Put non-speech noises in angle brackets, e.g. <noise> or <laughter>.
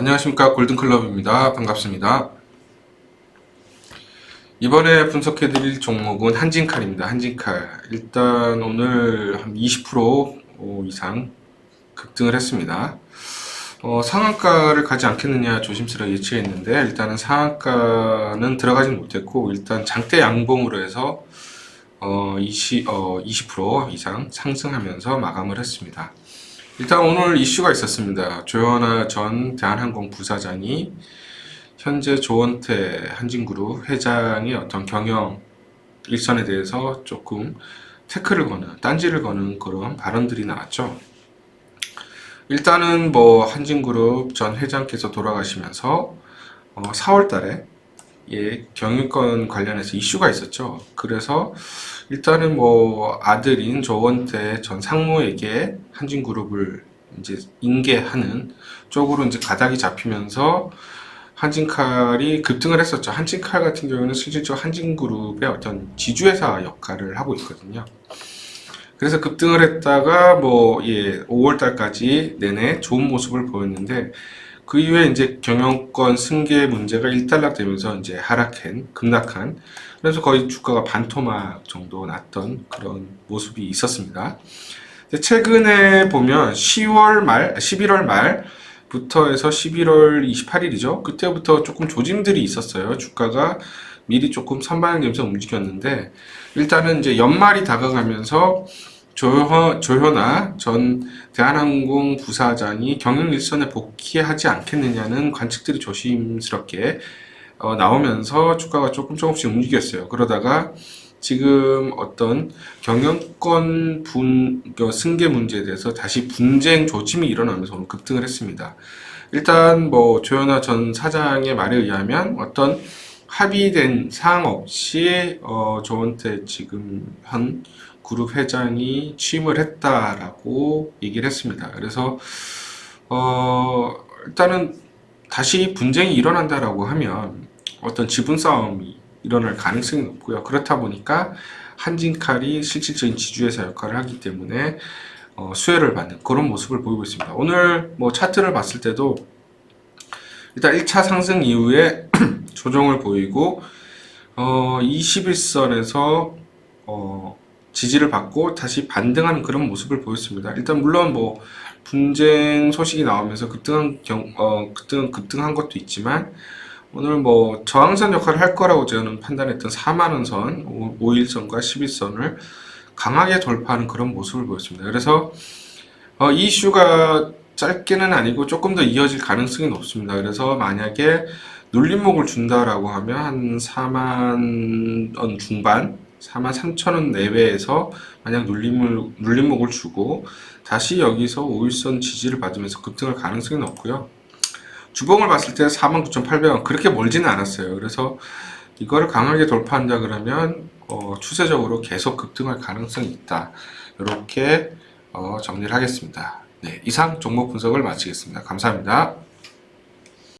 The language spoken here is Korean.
안녕하십니까 골든클럽입니다. 반갑습니다. 이번에 분석해 드릴 종목은 한진칼입니다. 한진칼. 일단 오늘 한 20% 이상 급등을 했습니다. 어, 상한가를 가지 않겠느냐 조심스레 예측했는데 일단은 상한가는 들어가진 못했고 일단 장대 양봉으로 해서 어, 20, 어, 20% 이상 상승하면서 마감을 했습니다. 일단 오늘 이슈가 있었습니다. 조현아 전 대한항공 부사장이 현재 조원태 한진그룹 회장의 어떤 경영 일선에 대해서 조금 태클을 거는, 딴지를 거는 그런 발언들이 나왔죠. 일단은 뭐 한진그룹 전 회장께서 돌아가시면서 어, 4월 달에 예, 경영권 관련해서 이슈가 있었죠. 그래서 일단은 뭐 아들인 조원태 전 상무에게 한진그룹을 이제 인계하는 쪽으로 이제 가닥이 잡히면서 한진칼이 급등을 했었죠. 한진칼 같은 경우는 실질적으로 한진그룹의 어떤 지주회사 역할을 하고 있거든요. 그래서 급등을 했다가 뭐 예, 5월 달까지 내내 좋은 모습을 보였는데 그 이후에 이제 경영권 승계 문제가 일단락되면서 이제 하락한, 급락한, 그래서 거의 주가가 반토막 정도 났던 그런 모습이 있었습니다. 최근에 보면 10월 말, 11월 말부터 해서 11월 28일이죠. 그때부터 조금 조짐들이 있었어요. 주가가 미리 조금 선반영되면서 움직였는데, 일단은 이제 연말이 다가가면서 조현, 조현아 전 대한항공 부사장이 경영 일선에 복귀하지 않겠느냐는 관측들이 조심스럽게 어, 나오면서 주가가 조금 조금씩 움직였어요. 그러다가 지금 어떤 경영권 분, 그 승계 문제에 대해서 다시 분쟁 조짐이 일어나면서 오늘 급등을 했습니다. 일단 뭐 조현아 전 사장의 말에 의하면 어떤 합의된 사항 없이 어, 조원태 지금 현 그룹 회장이 취임을 했다라고 얘기를 했습니다. 그래서 어, 일단은 다시 분쟁이 일어난다라고 하면 어떤 지분 싸움이 일어날 가능성이 높고요. 그렇다 보니까 한진칼이 실질적인 지주회사 역할을 하기 때문에 어, 수혜를 받는 그런 모습을 보이고 있습니다. 오늘 뭐 차트를 봤을 때도 일단 1차 상승 이후에 <clears throat> 조정을 보이고 어, 21선에서 어, 지지를 받고 다시 반등하는 그런 모습을 보였습니다. 일단 물론 뭐 분쟁 소식이 나오면서 급등한 경, 어, 급등, 급등한 것도 있지만 오늘 뭐 저항선 역할을 할 거라고 저는 판단했던 4만원 선, 5일선과 11선을 강하게 돌파하는 그런 모습을 보였습니다. 그래서 어, 이 이슈가 짧게는 아니고 조금 더 이어질 가능성이 높습니다. 그래서 만약에 눌림목을 준다라고 하면 한 4만 원 중반, 4만 3천 원 내외에서 만약 눌림을, 눌림목을 주고 다시 여기서 5일선 지지를 받으면서 급등할 가능성이 높고요. 주봉을 봤을 때 49,800원 그렇게 멀지는 않았어요. 그래서 이거를 강하게 돌파한다 그러면 어, 추세적으로 계속 급등할 가능성이 있다. 이렇게 어, 정리를 하겠습니다. 네, 이상 종목 분석을 마치겠습니다. 감사합니다.